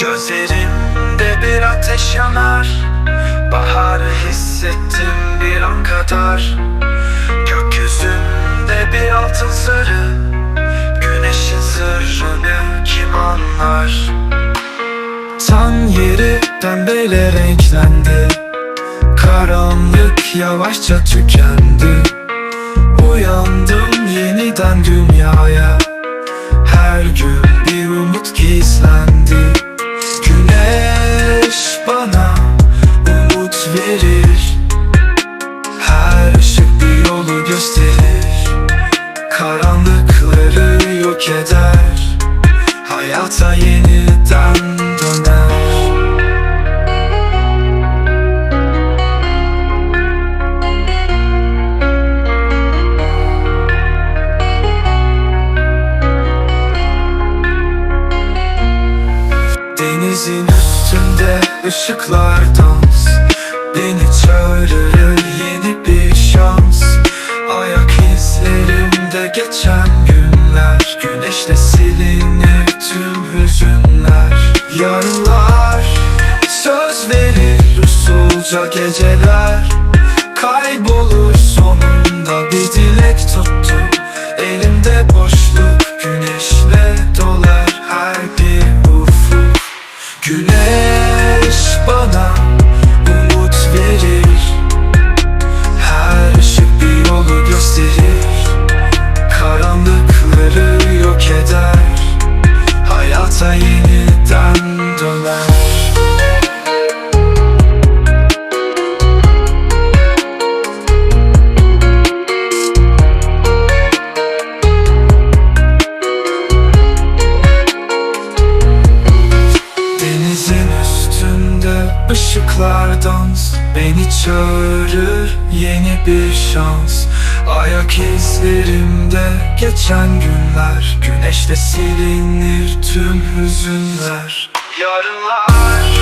Gözlerimde bir ateş yanar. Baharı hissettim bir an kadar. Gökyüzünde bir altın sarı. Güneşin sırrını kim anlar? Tan yeri pembeyle renklendi. Karanlık yavaşça tükendi. Uyandım Karanlıkları yok eder. Hayata yeniden döner. Denizin üstünde ışıklar dans. Beni çağırır usulca geceler Kaybolur sonunda ışıklar dans Beni çağırır yeni bir şans. Ayak izlerimde geçen günler. Güneşte silinir tüm hüzünler. Yarınlar